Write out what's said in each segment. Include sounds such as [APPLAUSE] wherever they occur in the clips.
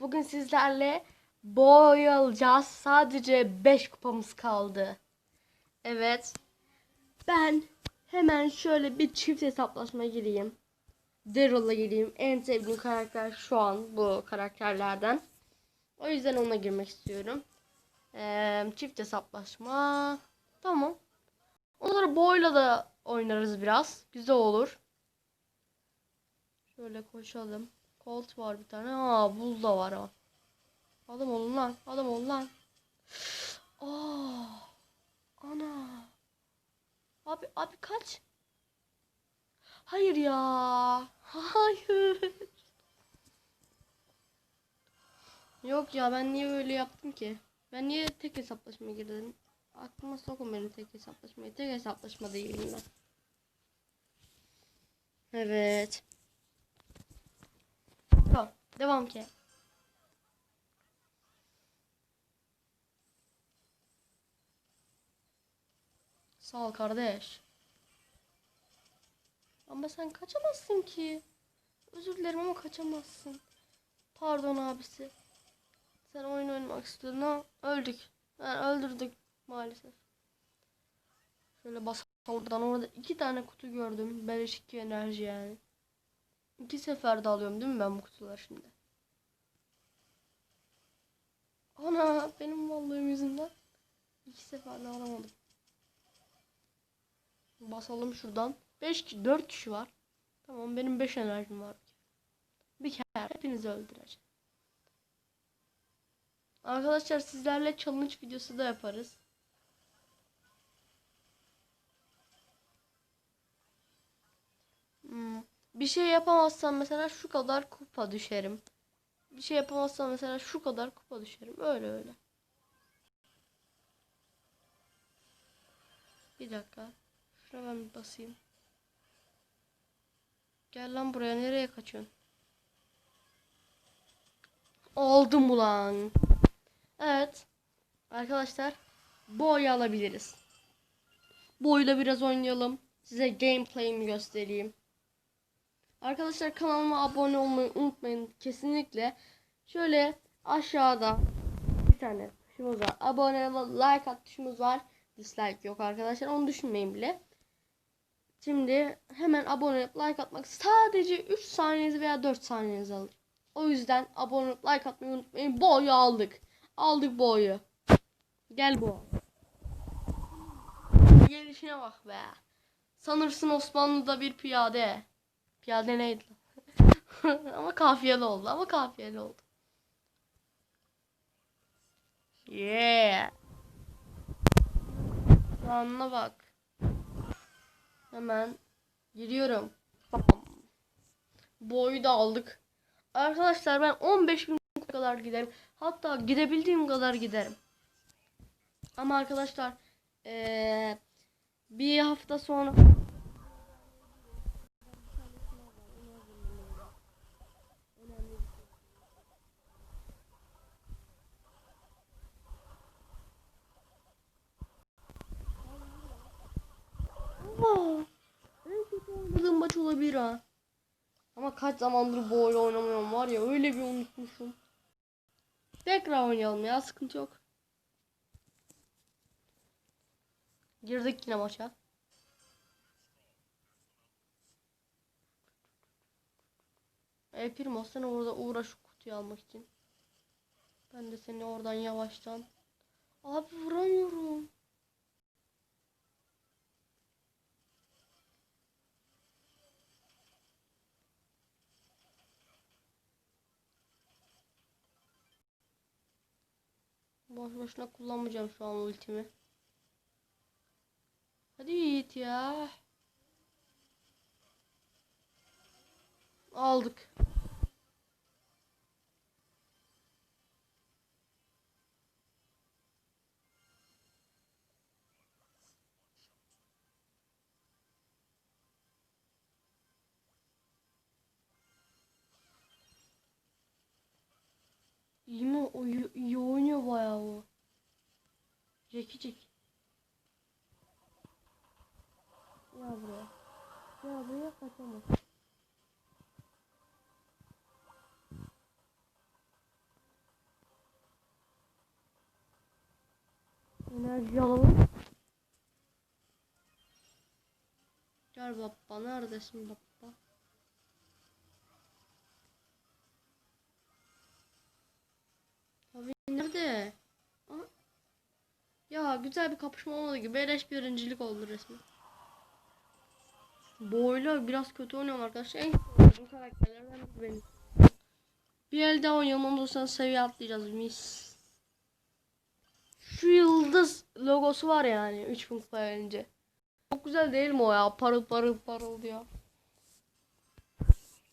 Bugün sizlerle boy alacağız. Sadece 5 kupamız kaldı. Evet. Ben hemen şöyle bir çift hesaplaşma gireyim. Daryl'a gireyim. En sevdiğim karakter şu an bu karakterlerden. O yüzden ona girmek istiyorum. Ee, çift hesaplaşma. Tamam. Onları boyla da oynarız biraz. Güzel olur. Şöyle koşalım. Colt var bir tane. Aa bul da var ha. Adam olun lan. Adam olun lan. Aa. Ana. Abi abi kaç. Hayır ya. Hayır. Yok ya ben niye öyle yaptım ki? Ben niye tek hesaplaşmaya girdim? Aklıma sokun benim tek hesaplaşmayı. Tek hesaplaşma değilim ben. Evet. Devam ki. Sağ ol kardeş. Ama sen kaçamazsın ki. Özür dilerim ama kaçamazsın. Pardon abisi. Sen oyun oynamak istiyordun ha? Öldük. Yani öldürdük maalesef. Şöyle basalım oradan. Orada iki tane kutu gördüm. Beleş iki enerji yani. İki seferde alıyorum değil mi ben bu kutuları şimdi? Ana benim varlığım yüzünden iki seferde alamadım. Basalım şuradan. 5 kişi 4 kişi var. Tamam benim 5 enerjim var. Bir kere hepinizi öldüreceğim. Arkadaşlar sizlerle challenge videosu da yaparız. Bir şey yapamazsam mesela şu kadar kupa düşerim. Bir şey yapamazsam mesela şu kadar kupa düşerim. Öyle öyle. Bir dakika. Şuna ben bir basayım. Gel lan buraya nereye kaçıyorsun? Aldım ulan. Evet. Arkadaşlar boy alabiliriz. Boyla biraz oynayalım. Size gameplay'imi göstereyim. Arkadaşlar kanalıma abone olmayı unutmayın kesinlikle. Şöyle aşağıda bir tane tuşumuz var. Abone ol, like at tuşumuz var. Dislike yok arkadaşlar. Onu düşünmeyin bile. Şimdi hemen abone olup like atmak sadece 3 saniyenizi veya 4 saniyenizi alır. O yüzden abone olup like atmayı unutmayın. Boyu aldık. Aldık boyu. Gel bu. Gelişine bak be. Sanırsın Osmanlı'da bir piyade. Piyade neydi? [LAUGHS] ama kafiyeli oldu. Ama kafiyeli oldu. Yeah. Anla bak. Hemen giriyorum. Bam. Boyu da aldık. Arkadaşlar ben 15 bin kadar giderim. Hatta gidebildiğim kadar giderim. Ama arkadaşlar eee, bir hafta sonra Aa, en kötü oynadığım maç olabilir ha. Ama kaç zamandır bu oyunu oynamıyorum var ya öyle bir unutmuşum. Tekrar oynayalım ya sıkıntı yok. Girdik yine maça. E Primo sen orada uğraş kutuyu almak için. Ben de seni oradan yavaştan. Abi vuramıyorum. Boş boşuna kullanmayacağım şu an ultimi. Hadi Yiğit ya. Aldık. çekecek. Ya buraya. Ya buraya kaçamaz. Enerji alalım. Gel baba neredesin baba? Güzel bir kapışma olmadı gibi. Beleş birincilik oldu resmen. Boyla biraz kötü oynuyorum arkadaşlar. En kötü karakterlerden benim. Bir el daha oynayalım ondan sonra seviye atlayacağız mis. Şu yıldız logosu var yani 3000 kupa önce. Çok güzel değil mi o ya? Parıl parıl parıl diyor.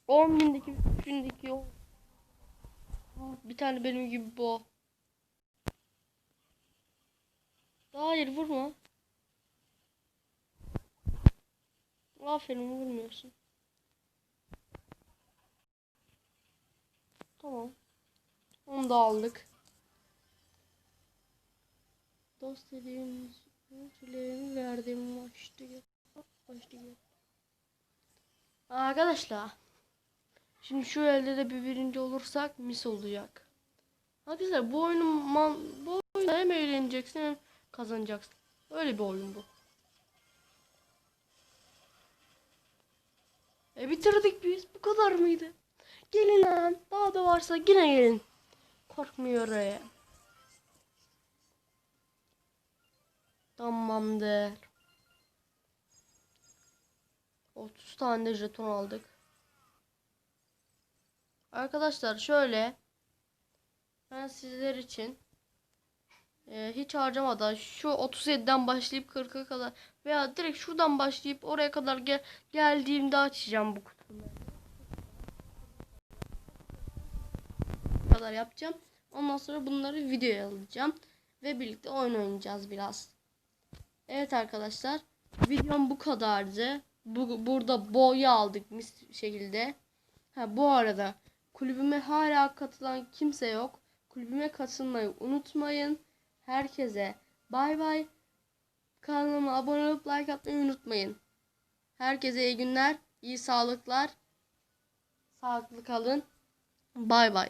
10 bindeki 3 bindeki o. Bir tane benim gibi bu. Hayır vurma. Aferin vurmuyorsun. Tamam. Onu da aldık. Dost dediğimiz Dileğimi verdiğim başlıyor. Başlıyor. Arkadaşlar. Şimdi şu elde de bir birinci olursak mis olacak. Arkadaşlar bu oyunu man, bu oyunu hem eğleneceksin hem kazanacaksın. Öyle bir oyun bu. E bitirdik biz. Bu kadar mıydı? Gelin lan. Daha da varsa yine gelin. Korkmuyor oraya. Tamamdır. 30 tane de jeton aldık. Arkadaşlar şöyle ben sizler için e, hiç harcamadan şu 37'den başlayıp 40'a kadar veya direkt şuradan başlayıp oraya kadar gel geldiğimde açacağım bu kutuları. Kadar yapacağım. Ondan sonra bunları videoya alacağım ve birlikte oyun oynayacağız biraz. Evet arkadaşlar. Videom bu kadardı. Bu, burada boya aldık mis şekilde. Ha bu arada kulübüme hala katılan kimse yok. Kulübüme katılmayı unutmayın. Herkese bay bay. Kanalıma abone olup like atmayı unutmayın. Herkese iyi günler, iyi sağlıklar. Sağlıklı kalın. Bay bay.